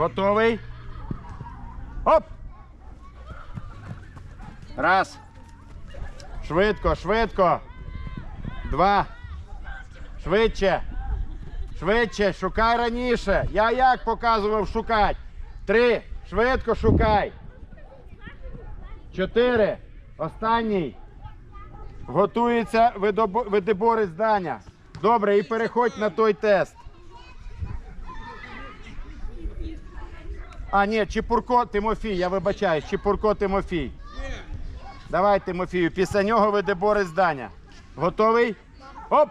Готовий. Оп! Раз. Швидко, швидко. Два. Швидше. Швидше. Шукай раніше. Я як показував шукати. Три. Швидко шукай. Чотири. Останній. Готується видобо- видоборець Даня. Добре, і переходь на той тест. А, ні, Чепурко Тимофій, я вибачаюсь, Чепурко Тимофій. Давай, Тимофію, після нього веде Борис Даня. Готовий? Оп!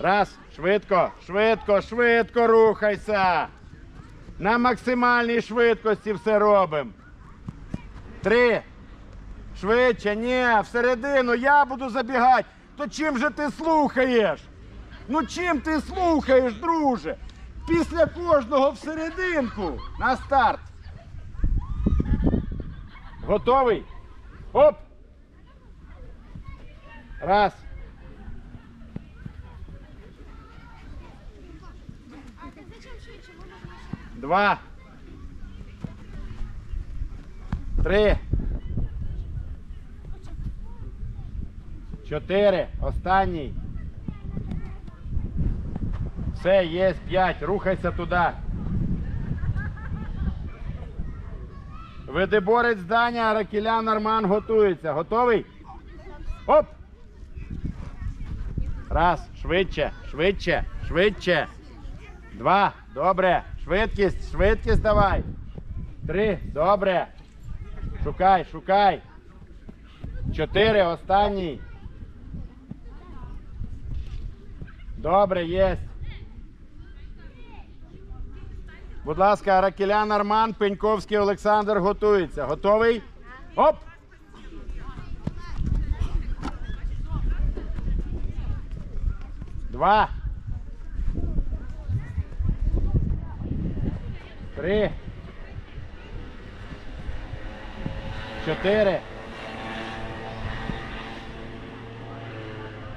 Раз, швидко, швидко, швидко рухайся. На максимальній швидкості все робимо. Три. Швидше, ні, всередину я буду забігати. То чим же ти слухаєш? Ну чим ти слухаєш, друже? Після кожного всерединку. На старт. Готовий? Оп! Раз. Два. Три. Чотири. Останній. Все, є п'ять. Рухайся туди. Видиборець Даня, Ракілян Арман готується. Готовий? Оп! Раз. Швидше, швидше, швидше. Два. Добре. Швидкість, швидкість давай. Три. Добре. Шукай, шукай. Чотири. Останній. Добре, єсть. Будь ласка, Ракелян Арман, Пеньковський Олександр готується. Готовий? Оп! Два. Три. Чотири.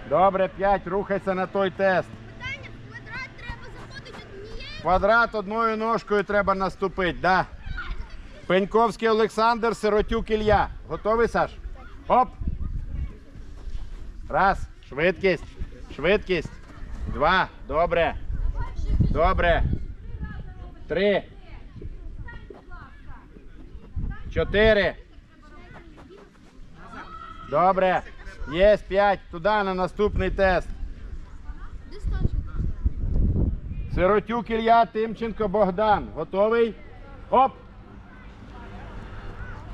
Добре, п'ять. Рухайся на той тест. Питання, в квадрат треба заходити однією. Квадрат одною ножкою треба наступити, да. Пеньковський Олександр, Сиротюк Ілля. Готовий, Саш? Оп! Раз. Швидкість. Швидкість. Два. Добре. Добре. Три. Чотири. Добре. Є п'ять. Туди на наступний тест. Сиротюк Ілля, Тимченко, Богдан. Готовий? Оп!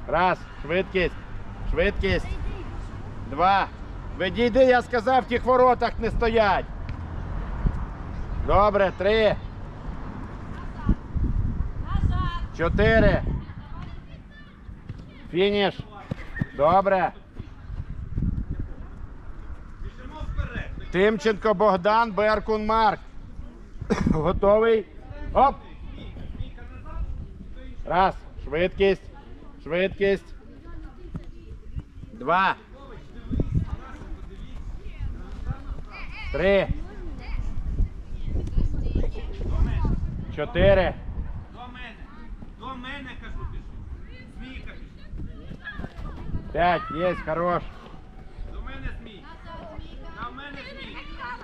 Раз. Швидкість. Швидкість. Два. Відійди, я сказав, в тих воротах не стоять. Добре, три. Чотири. Фініш. Добре. Тимченко Богдан, Беркун Марк. Готовий? Оп! Раз. Швидкість. Швидкість. Два. Три. Чотири. До мене. До мене кажу пішов. Пішов. П'ять. Є, хорош.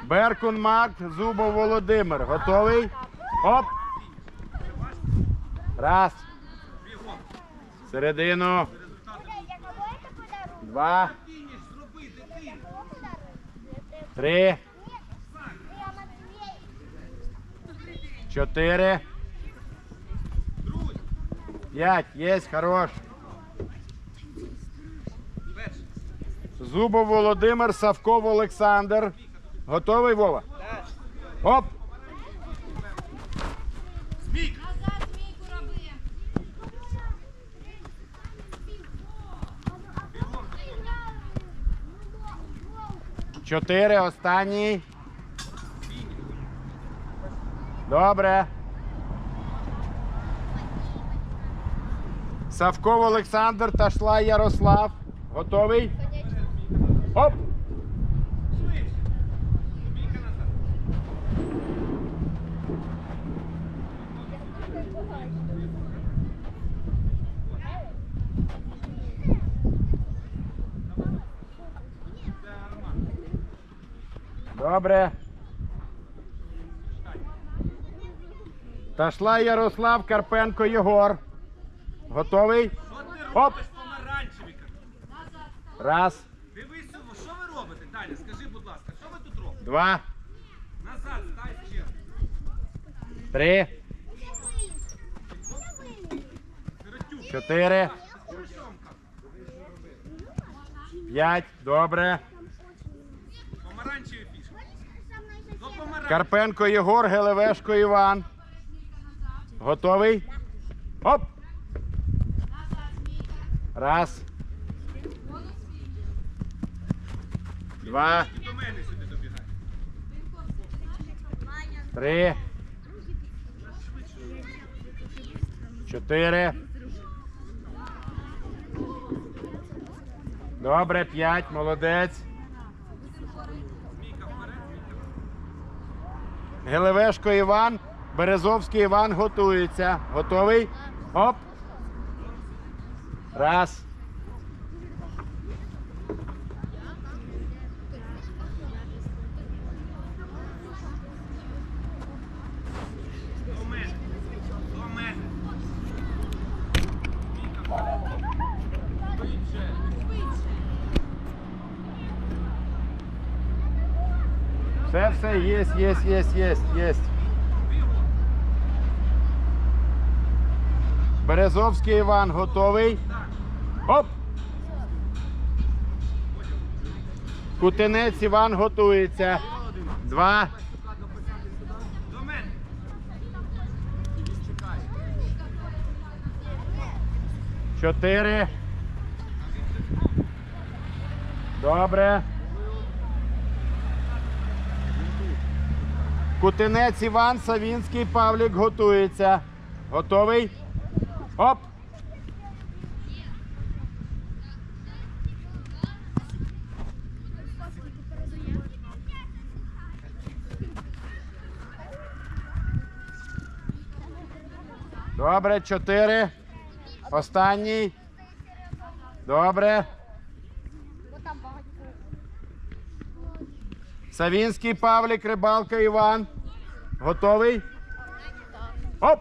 Беркун Марк, Зубов Володимир. Готовий? Оп! Раз. Середину. Два. Три. Чотири. П'ять. Є, хорош. Зубов Володимир, Савков Олександр. Готовий, Вова? Так. Оп! Змійка. Назад змійку роби. Чотири. Останній. Добре. Савков Олександр та Шлай Ярослав. Готовий? Добре. Ташла Ярослав Карпенко Єгор. Готовий? Оп! Раз. Дивись, що ви робите, Даня, скажи, будь ласка, що ви тут робите? Два. Три, чотири, п'ять. Добре. Помаранчеві фішки. Карпенко Єгор, Гелевешко Іван. Готовий? Оп! Раз. Два, три. Чотири. Добре, п'ять, молодець. Гелевешко Іван, Березовський Іван готується. Готовий? Оп. Раз. До мене. До мене. Міка вперед. Швидше. Все, єсть, єсть, єсть, єсть, єсть. Березовський Іван готовий. Оп. Кутенець Іван готується. Два, чотири. Добре. Кутенець Іван, Савінський Павлік готується. Готовий? Оп. Добре, чотири. Останній. Добре. Савінський Павлік, Рибалка Іван. Готовий? Оп!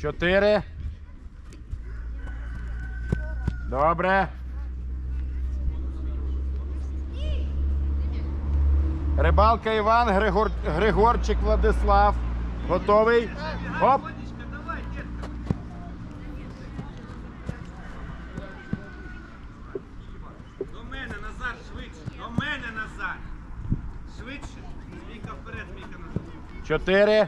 Чотири. Добре. Рибалка Іван, Григор... Григорчик Владислав. Готовий? Оп! До мене, Назар, швидше. До мене, Назар. Швидше. Міка вперед, Міка назад. Чотири.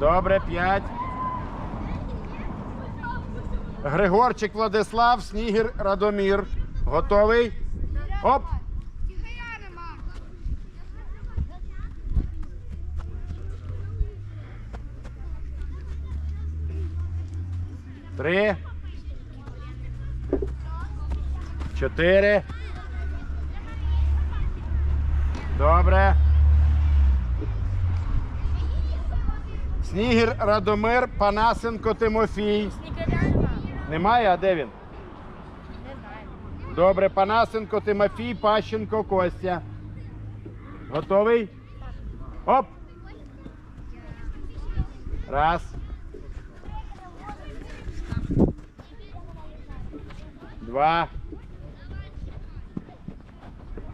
Добре, п'ять. Григорчик Владислав, Снігір Радомір. Готовий? Оп! Три. Чотири. Добре. Снігір Радомир, Панасенко Тимофій. Немає, а де він? Добре, Панасенко Тимофій, Пащенко Костя. Готовий? Оп! Раз. Два.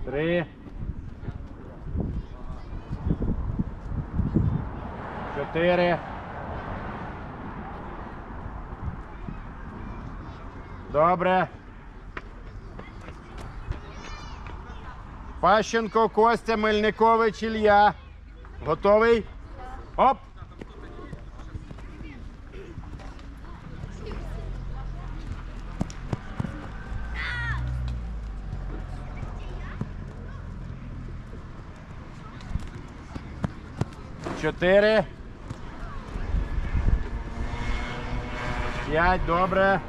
Три. Чотири. Добре. Пащенко, Костя, Мельникович, Ілля. Готовий? Оп! Чотири. П'ять, добре.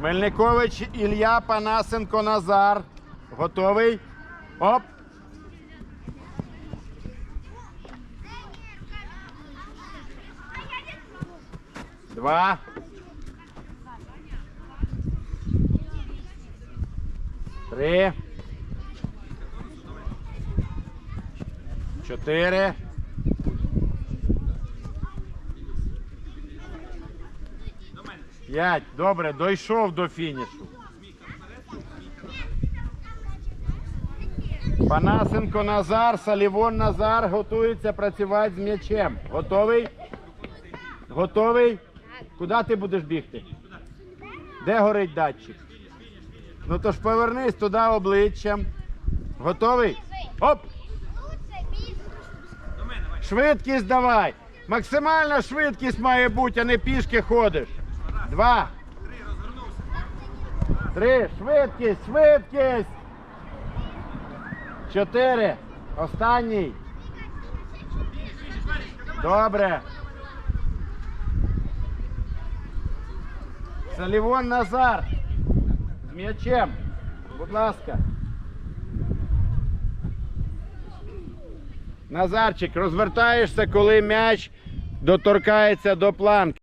Мельникович, Ілля, Панасенко, Назар. Готовий? Оп. Два. Три. Чотири. П'ять. Добре, дійшов до фінішу. Панасенко Назар, Салівон Назар готується працювати з м'ячем. Готовий? Готовий? Куди ти будеш бігти? Де горить датчик? Ну то ж повернись туди обличчям. Готовий? Оп! Швидкість давай. Максимальна швидкість має бути, а не пішки ходиш. Два. Три. Швидкість, швидкість. Чотири. Останній. Добре. Салівон Назар. З м'ячем. Будь ласка. Назарчик, розвертаєшся, коли м'яч доторкається до планки.